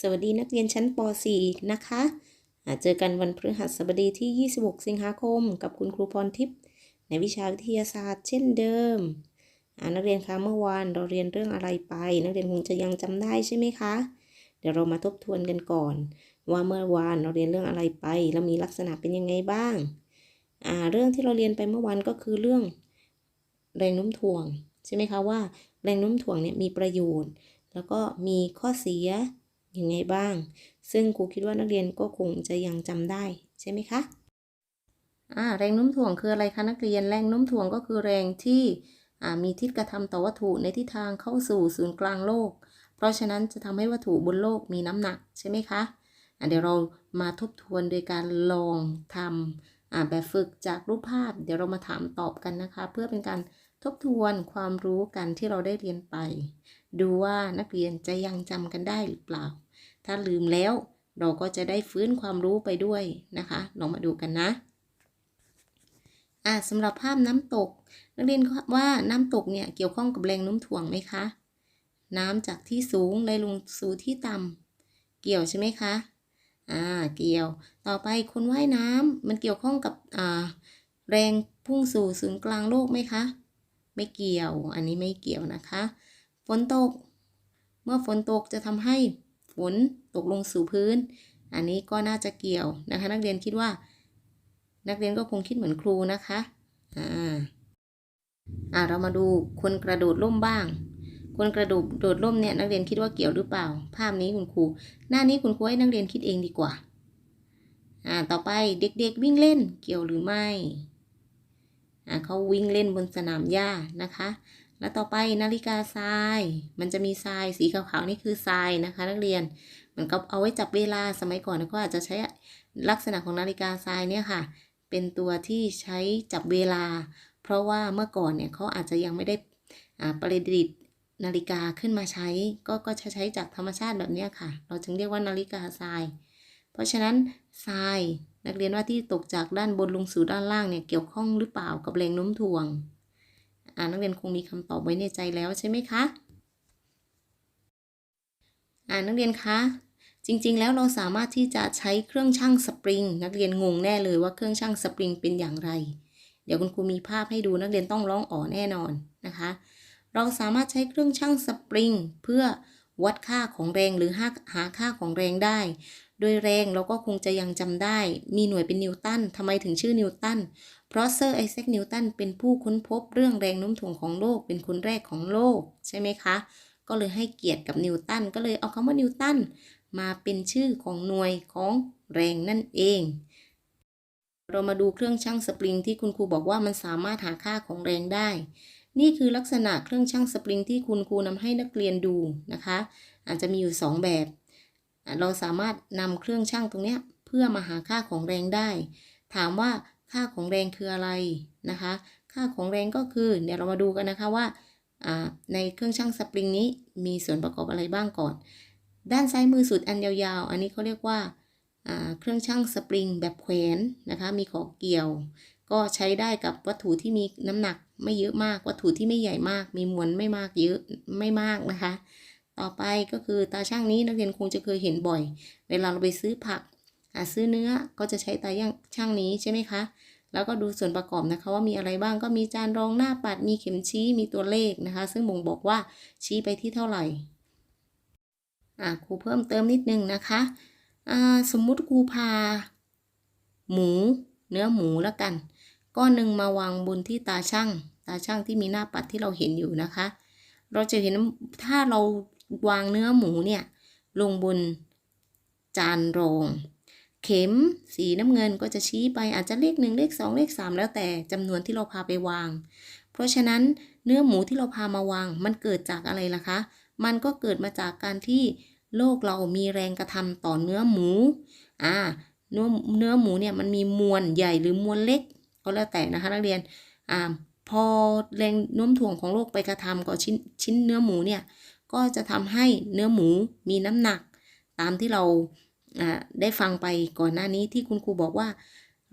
สวัสดีนักเรียนชั้นป .4 นะคะอ่าเจอกันวันพฤหัสบดีที่ 26 สิงหาคม กับคุณครูพรทิพย์ในวิชาวิทยาศาสตร์เช่นเดิมนักเรียนคะเมื่อวานเราเรียนเรื่องอะไรไป นักเรียนคงจะยังจำได้ใช่ไหมคะ เดี๋ยวเรามาทบทวนกันก่อน ว่าเมื่อวานเราเรียนเรื่องอะไรไป แล้วมีลักษณะเป็นยังไงบ้างอ่าเรื่องที่เราเรียนไปเมื่อวานก็คือเรื่อง แรงโน้มถ่วง ใช่ไหมคะว่า แรงโน้มถ่วงเนี่ยมีประโยชน์ แล้วก็มีข้อเสีย ยังไงบ้าง ซึ่งครูคิดว่านักเรียนก็คงจะยังจำได้ใช่ไหมคะอ่าแรงโน้มถ่วงคืออะไรคะนักเรียนแรงโน้มถ่วงก็คือแรงที่อ่ามีทิศกระทำต่อวัตถุในทิศทางเข้าสู่ศูนย์กลางโลก เพราะฉะนั้นจะทำให้วัตถุบนโลกมีน้ำหนักใช่ไหมคะอ่าเดี๋ยวเรามาทบทวนโดยการลองทำอ่าแบบฝึกจากรูปภาพ เดี๋ยวเรามาถามตอบกันนะคะ เพื่อเป็นการทบทวนความรู้กันที่เราได้เรียนไป ดูว่านักเรียนจะยังจำกันได้หรือเปล่า ถ้าลืมแล้ว เราก็จะได้ฟื้นความรู้ไปด้วยนะคะลองมาดูกันนะอ่าสำหรับภาพน้ำตก นักเรียนว่าน้ำตกเนี่ยเกี่ยวข้องกับแรงโน้มถ่วงไหมคะ น้ำจากที่สูงไหลลงสู่ที่ต่ำเกี่ยวใช่ไหมคะอ่าเกี่ยว ต่อไปคนว่ายน้ำมันเกี่ยวข้องกับอ่าแรงพุ่งสู่ศูนย์กลางโลกไหมคะ ไม่เกี่ยว อันนี้ไม่เกี่ยวนะคะ ฝนตก เมื่อฝนตกจะทำให้ ฝนตกลงสู่พื้น อันนี้ก็น่าจะเกี่ยวนะคะ นักเรียนคิดว่า นักเรียนก็คงคิดเหมือนครูนะคะอ่าอ่าเรามาดูคนกระโดดร่มบ้าง คนกระโดดโดดร่มเนี่ยนักเรียนคิดว่าเกี่ยวหรือเปล่า ภาพนี้คุณครู หน้านี้คุณครูให้นักเรียนคิดเองดีกว่าอ่าต่อไปเด็กๆวิ่งเล่นเกี่ยวหรือไม่อ่าเขาวิ่งเล่นบนสนามหญ้านะคะ แล้วต่อไปนาฬิกาทราย มันจะมีทรายสีขาวๆนี่คือทรายนะคะ นักเรียน มันก็เอาไว้จับเวลาสมัยก่อนก็อาจจะใช้ลักษณะของนาฬิกาทรายเนี่ยค่ะ เป็นตัวที่ใช้จับเวลา เพราะว่าเมื่อก่อนเนี่ยเขาอาจจะยังไม่ได้อาประดิษฐ์นาฬิกาขึ้นมาใช้ ก็ก็จะใช้จากธรรมชาติแบบนี้ค่ะ เราจึงเรียกว่านาฬิกาทราย เพราะฉะนั้นทรายนักเรียนว่าที่ตกจากด้านบนลงสู่ด้านล่างเนี่ยเกี่ยวข้องหรือเปล่ากับแรงโน้มถ่วง อ่านักเรียนคงมีคำตอบไว้ในใจแล้วใช่ไหมคะอ่านักเรียนคะจริงๆ แล้วเราสามารถที่จะใช้เครื่องชั่งสปริง นักเรียนงงแน่เลยว่าเครื่องชั่งสปริงเป็นอย่างไร เดี๋ยวคุณครูมีภาพให้ดูนักเรียนต้องร้องอ๋อแน่นอนนะคะ เราสามารถใช้เครื่องชั่งสปริง เพื่อวัดค่าของแรงหรือหาหาค่าของแรงได้ โดยแรงเราก็คงจะยังจำได้ มีหน่วยเป็นนิวตันทำไมถึงชื่อนิวตัน เพราะเซอร์ไอแซคนิวตันเป็นผู้ค้นพบเรื่องแรงโน้มถ่วงของโลกเป็นคนแรกของโลกใช่ไหมคะ ก็เลยให้เกียรติกับนิวตันก็เลยเอาคำว่านิวตันมาเป็นชื่อของหน่วยของแรงนั่นเอง เรามาดูเครื่องชั่งสปริงที่คุณครูบอกว่ามันสามารถหาค่าของแรงได้ นี่คือลักษณะเครื่องชั่งสปริงที่คุณครูนำให้นักเรียนดูนะคะ อาจจะมีอยู่ 2 แบบ เราสามารถนำเครื่องชั่งตรงนี้เพื่อมาหาค่าของแรงได้ ถามว่า ค่าของแรงคืออะไรนะคะ ค่าของแรงก็คือเดี๋ยวเรามาดูกันนะคะว่าในเครื่องชั่งสปริงนี้มีส่วนประกอบอะไรบ้างก่อน ด้านซ้ายมือสุดอันยาวๆ อันนี้เขาเรียกว่าเครื่องชั่งสปริงแบบแขวนนะคะ มีขอเกี่ยว ก็ใช้ได้กับวัตถุที่มีน้ำหนักไม่เยอะมาก วัตถุที่ไม่ใหญ่มาก มีมวลไม่มากเยอะไม่มากนะคะ ต่อไปก็คือตาช่างนี้นักเรียนคงจะเคยเห็นบ่อย เวลาเราไปซื้อผัก ซื้อเนื้อก็จะใช้ตาย่างช่างนี้ใช่ไหมคะ แล้วก็ดูส่วนประกอบนะคะว่ามีอะไรบ้างก็มีจานรองหน้าปัด มีเข็มชี้มีตัวเลขนะคะ ซึ่งบ่งบอกว่าชี้ไปที่เท่าไหร่อ่าครูเพิ่มเติมนิดนึงนะคะอ่าสมมุติครูพา หมู เนื้อหมูแล้วกัน ก้อนหนึ่งมาวางบนที่ตาช่าง ตาช่างที่มีหน้าปัดที่เราเห็นอยู่นะคะ เราจะเห็นถ้าเราวางเนื้อหมูเนี่ยลงบนจานรอง เข็มสีน้ำเงินก็จะชี้ไปอาจจะเลขหนึ่งเลขสองเลขสามแล้วแต่จำนวนที่เราพาไปวาง เพราะฉะนั้นเนื้อหมูที่เราพามาวาง มันเกิดจากอะไรล่ะคะ มันก็เกิดมาจากการที่โลกเรามีแรงกระทำต่อเนื้อหมูอ่าเนื้อเนื้อหมูเนี่ยมันมีมวลใหญ่หรือมวลเล็กก็แล้วแต่นะคะนักเรียนอ่าพอแรงโน้มถ่วงของโลกไปกระทำกับชิ้นชิ้นเนื้อหมูเนี่ยก็จะทำให้เนื้อหมูมีน้ำหนัก ตามที่เรา ได้ฟังไปก่อนหน้านี้ที่คุณครูบอกว่า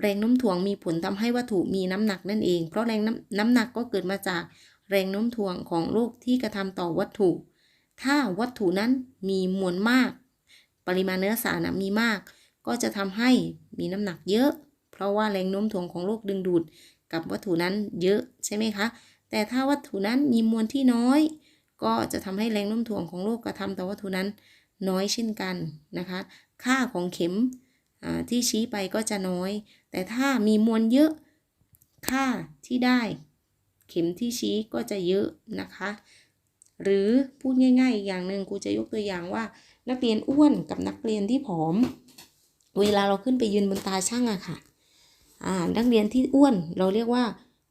แรงโน้มถ่วงมีผลทำให้วัตถุมีน้ำหนักนั่นเอง เพราะแรงน้ำน้ำหนักก็เกิดมาจากแรงโน้มถ่วงของโลกที่กระทำต่อวัตถุ ถ้าวัตถุนั้นมีมวลมาก ปริมาณเนื้อสารมีมาก ก็จะทำให้มีน้ำหนักเยอะ เพราะว่าแรงโน้มถ่วงของโลกดึงดูดกับวัตถุนั้นเยอะใช่ไหมคะ แต่ถ้าวัตถุนั้นมีมวลที่น้อย ก็จะทำให้แรงโน้มถ่วงของโลกกระทำต่อวัตถุนั้นน้อยเช่นกันนะคะ ค่าของเข็มที่ชี้ไปก็จะน้อย แต่ถ้ามีมวลเยอะค่าที่ได้ เข็มที่ชี้ก็จะเยอะนะคะ หรือพูดง่ายๆ อย่างหนึ่งครูจะยกตัวอย่างว่า นักเรียนอ้วนกับนักเรียนที่ผอม เวลาเราขึ้นไปยืนบนตาช่างอะค่ะนักเรียนที่อ้วนเราเรียกว่า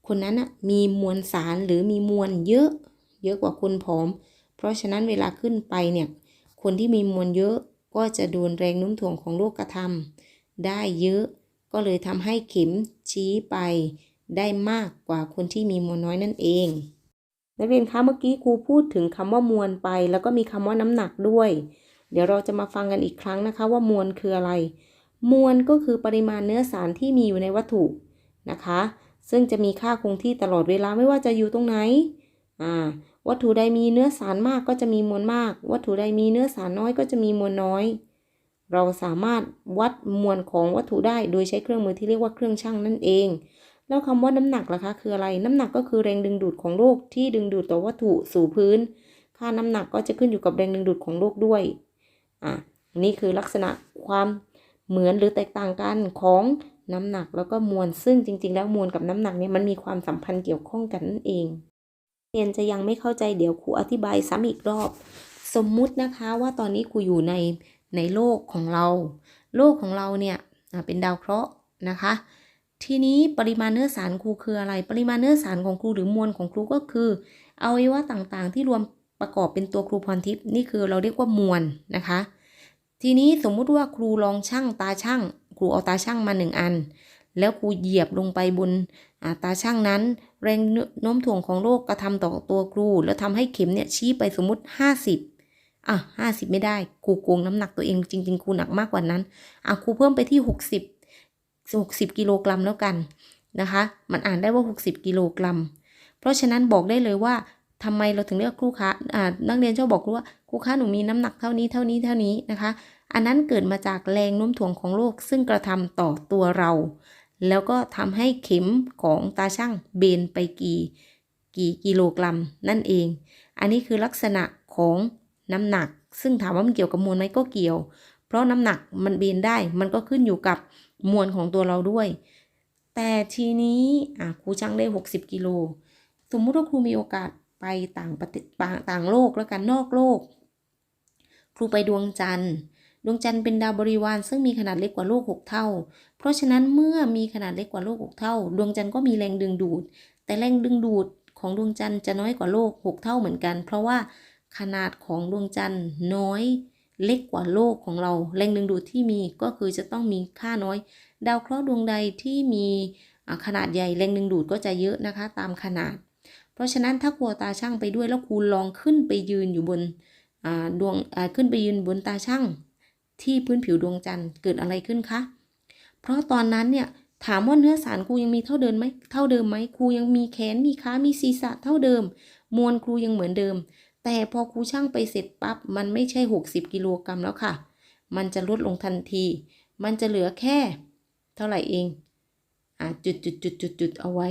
คนนั้นอะมีมวลสารหรือมีมวลเยอะ เยอะกว่าคนผอม เพราะฉะนั้นเวลาขึ้นไปเนี่ยคนที่มีมวลเยอะ ก็จะโดนแรงโน้มถ่วงของโลกกระทำได้เยอะ ก็เลยทำให้เข็มชี้ไป ได้มากกว่าคนที่มีมวลน้อยนั่นเองนักเรียนคะเมื่อกี้ครูพูดถึงคำว่ามวลไป แล้วก็มีคำว่าน้ำหนักด้วย เดี๋ยวเราจะมาฟังกันอีกครั้งนะคะว่ามวลคืออะไร มวลก็คือปริมาณเนื้อสารที่มีอยู่ในวัตถุนะคะ ซึ่งจะมีค่าคงที่ตลอดเวลาไม่ว่าจะอยู่ตรงไหนอ่า วัตถุใดมีเนื้อสารมากก็จะมีมวลมาก วัตถุใดมีเนื้อสารน้อยก็จะมีมวลน้อย เราสามารถวัดมวลของวัตถุได้โดยใช้เครื่องมือที่เรียกว่าเครื่องชั่งนั่นเอง แล้วคำว่าน้ำหนักล่ะคะคืออะไร น้ำหนักก็คือแรงดึงดูดของโลกที่ดึงดูดต่อวัตถุสู่พื้น ค่าน้ำหนักก็จะขึ้นอยู่กับแรงดึงดูดของโลกด้วย อะ นี่คือลักษณะความเหมือนหรือแตกต่างกันของน้ำหนักแล้วก็มวล ซึ่งจริง ๆ แล้วมวลกับน้ำหนักเนี่ยมันมีความสัมพันธ์เกี่ยวข้องกันนั่นเอง เรียนจะยังไม่เข้าใจเดี๋ยวครูอธิบายซ้ำอีกรอบ สมมุตินะคะว่าตอนนี้ครูอยู่ในในโลกของเรา โลกของเราเนี่ยเป็นดาวเคราะห์นะคะ ทีนี้ปริมาณเนื้อสารครูคืออะไร ปริมาณเนื้อสารของครูหรือมวลของครูก็คืออวัยวะต่างๆ ที่รวมประกอบเป็นตัวครูพรทิพย์นี่คือเราเรียกว่ามวลนะคะ ทีนี้สมมุติว่าครูลองชั่งตาช่างครูเอาตาช่างมาหนึ่งอัน แล้วครูเหยียบลงไปบนาตาช่างนั้น แรงโน้มถ่วงของโลกกระทำต่อตัวครู แล้วทำให้เข็มเนี่ยชี้ไปสมมติ 50อะ50 ไม่ได้ครูโกงน้ำหนักตัวเองจริง ๆครูหนักมากกว่านั้นอะครูเพิ่มไปที่ 60 60กิโลกรัมแล้วกันนะคะ มันอ่านได้ว่า 60กิโลกรัมเพราะฉะนั้นบอกได้เลยว่าทำไมเราถึงเรียกครูคะอ่านักเรียนชอบบอกครูว่าครูคะหนูมีน้ำหนักเท่านี้เท่านี้เท่านี้นะคะ อันนั้นเกิดมาจากแรงโน้มถ่วงของโลกซึ่งกระทำต่อตัวเรา แล้วก็ทำให้เข็มของตาช่างเบนไปกี่กี่กิโลกรัมนั่นเอง อันนี้คือลักษณะของน้ำหนัก ซึ่งถามว่ามันเกี่ยวกับมวลไหมก็เกี่ยว เพราะน้ำหนักมันเบนได้ มันก็ขึ้นอยู่กับมวลของตัวเราด้วย แต่ทีนี้ครูช่างได้ 60 กิโล สมมุติว่าครูมีโอกาสไปต่างประเทศต่างโลกแล้วกันนอกโลก ครูไปดวงจันทร์ ดวงจันทร์เป็นดาวบริวารซึ่งมีขนาดเล็กกว่าโลก 6 เท่า เพราะฉะนั้นเมื่อมีขนาดเล็กกว่าโลก 6 เท่า ดวงจันทร์ก็มีแรงดึงดูด แต่แรงดึงดูดของดวงจันทร์จะน้อยกว่าโลก 6 เท่าเหมือนกัน เพราะว่าขนาดของดวงจันทร์น้อยเล็กกว่าโลกของเรา แรงดึงดูดที่มีก็คือจะต้องมีค่าน้อย ดาวเคราะห์ดวงใดที่มีขนาดใหญ่แรงดึงดูดก็จะเยอะนะคะตามขนาด เพราะฉะนั้นถ้าครูเอาตาช่างไปด้วยแล้วครูลองขึ้นไปยืนอยู่บนดวงขึ้นไปยืนบนตาช่าง ที่พื้นผิวดวงจันทร์เกิดอะไรขึ้นคะ เพราะตอนนั้นเนี่ยถามว่าเนื้อสารครูยังมีเท่าเดิมไหมเท่าเดิมไหมครูยังมีแขนมีขา มีศีรษะเท่าเดิม มวลครูยังเหมือนเดิม แต่พอครูช่างไปเสร็จปั๊บมันไม่ใช่ 60 กิโลกรัมแล้วค่ะ มันจะลดลงทันที มันจะเหลือแค่ เท่าไหร่เองอ่าจุดจุดจุดจุดจุดเอาไว้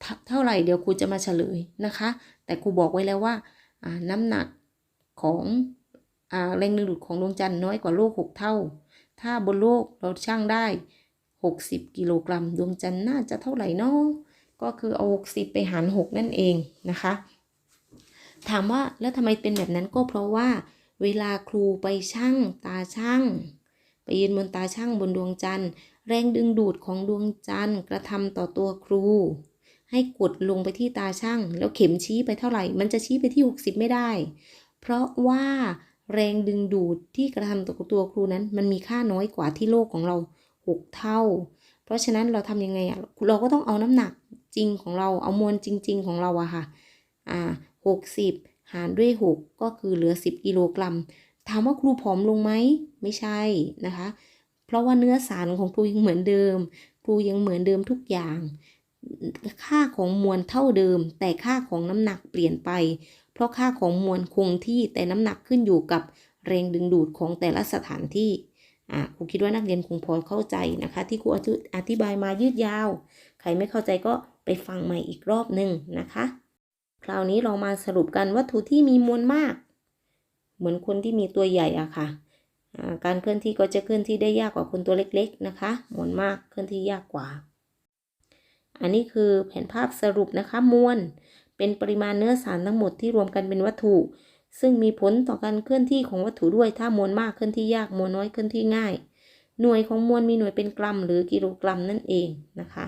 เท่าเท่าไหร่เดี๋ยวครูจะมาเฉลยนะคะ แต่ครูบอกไว้แล้วว่าอ่าน้ำหนักของ แรงดึงดูดของดวงจันทร์น้อยกว่าโลก 6 เท่า ถ้าบนโลกเราช่างได้ 60 กิโลกรัม ดวงจันทร์น่าจะเท่าไหร่นาะก็คือเอา 60 ไปหาร 6 นั่นเองนะคะ ถามว่าแล้วทำไมเป็นแบบนั้นก็เพราะว่า เวลาครูไปช่างตาช่าง ไปยืนบนตาช่างบนดวงจันทร์ แรงดึงดูดของดวงจันทร์กระทำต่อตัวครู ให้กดลงไปที่ตาช่าง แล้วเข็มชี้ไปเท่าไหร่ มันจะชี้ไปที่ 60 ไม่ได้ เพราะว่า แรงดึงดูดที่กระทำต่อตัวครูนั้น มันมีค่าน้อยกว่าที่โลกของเรา 6 เท่า เพราะฉะนั้นเราทำยังไงอะเราก็ต้องเอาน้ำหนักจริงของเราเอามวลจริง ๆ ของเราอะค่ะอ่า60หารด้วย 6 ก็คือเหลือ 10 กิโลกรัม ถามว่าครูผอมลงไหม ไม่ใช่นะคะ เพราะว่าเนื้อสารของครูยังเหมือนเดิม ครูยังเหมือนเดิมทุกอย่าง ค่าของมวลเท่าเดิม แต่ค่าของน้ำหนักเปลี่ยนไป เพราะค่าของมวลคงที่แต่น้ำหนักขึ้นอยู่กับแรงดึงดูดของแต่ละสถานที่อ่าครูคิดว่านักเรียนคงพอเข้าใจนะคะ ที่ครูอธิบายมายืดยาว ใครไม่เข้าใจก็ไปฟังใหม่อีกรอบหนึ่งนะคะ คราวนี้เรามาสรุปกันวัตถุที่มีมวลมาก เหมือนคนที่มีตัวใหญ่อะค่ะอ่าการเคลื่อนที่ก็จะเคลื่อนที่ได้ยากกว่าคนตัวเล็กๆนะคะ มวลมากเคลื่อนที่ยากกว่า อันนี้คือแผนภาพสรุปนะคะมวล เป็นปริมาณเนื้อสารทั้งหมดที่รวมกันเป็นวัตถุ ซึ่งมีผลต่อการเคลื่อนที่ของวัตถุด้วยถ้ามวลมากเคลื่อนที่ยากมวลน้อยเคลื่อนที่ง่าย หน่วยของมวลมีหน่วยเป็นกรัม หรือกิโลกรัมนั่นเองนะคะ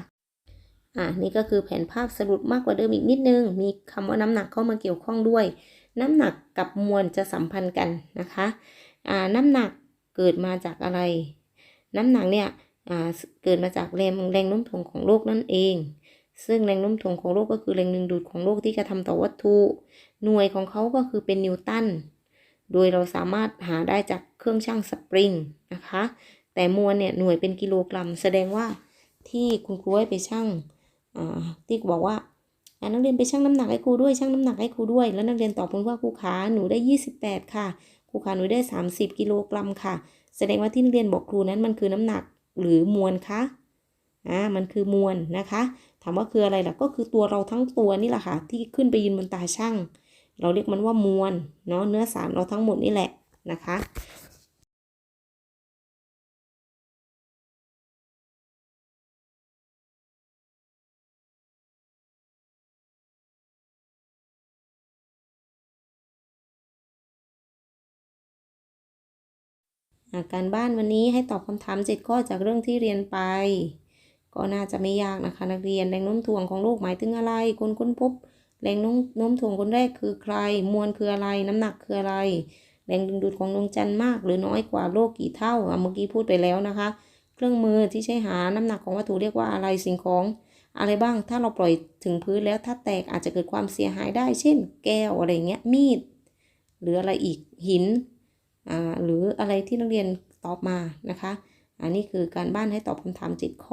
อ่านี่ก็คือแผนภาพสรุปมากกว่าเดิมอีกนิดนึง มีคำว่าน้ำหนักเข้ามาเกี่ยวข้องด้วย น้ำหนักกับมวลจะสัมพันธ์กันนะคะอ่าน้ำหนักเกิดมาจากอะไร น้ำหนักเนี่ยอ่าเกิดมาจากแรงแรงโน้มถ่วงของโลกนั่นเอง ซึ่งแรงโน้มถ่วงของโลกก็คือแรงดึงดูดของโลกที่กระทำต่อวัตถุ หน่วยของเขาก็คือเป็นนิวตัน โดยเราสามารถหาได้จากเครื่องชั่งสปริงนะคะ แต่มวลเนี่ยหน่วยเป็นกิโลกรัม แสดงว่าที่คุณครูให้ไปชั่งอ่าที่บอกว่านักเรียนไปชั่งน้ำหนักให้ครูด้วยชั่งน้ำหนักให้ครูด้วย แล้วนักเรียนตอบคุณว่าครูขาหนูได้ 28 ค่ะครูขาหนูได้ 30 กิโลกรัมค่ะ แสดงว่าที่นักเรียนบอกครูนั้นมันคือน้ำหนักหรือมวลคะอ่ามันคือมวลนะคะ ถามว่าคืออะไรล่ะก็คือตัวเราทั้งตัวนี่แหละค่ะที่ขึ้นไปยืนบนตาช่างเราเรียกมันว่ามวลเนาะเนื้อสารเราทั้งหมดนี่แหละนะคะอะการบ้านวันนี้ให้ตอบคำถามเจ็ดข้อจากเรื่องที่เรียนไป ก็น่าจะไม่ยากนะคะ นักเรียนแรงโน้มถ่วงของโลกหมายถึงอะไร คนค้นพบ แรงโน้มถ่วงคนแรกคือใคร มวลคืออะไร น้ำหนักคืออะไร แรงดึงดูดของดวงจันทร์มากหรือน้อยกว่าโลกกี่เท่าเมื่อกี้พูดไปแล้วนะคะ เครื่องมือที่ใช้หาน้ำหนักของวัตถุเรียกว่าอะไรสิ่งของอะไรบ้างถ้าเราปล่อยถึงพื้นแล้วถ้าแตกอาจจะเกิดความเสียหายได้ เช่น แก้วอะไรเงี้ยมีด หรืออะไรอีกหินอ่าหรืออะไรที่นักเรียนตอบมานะคะ อันนี้คือการบ้านให้ตอบคำถามเจ็ดข้อ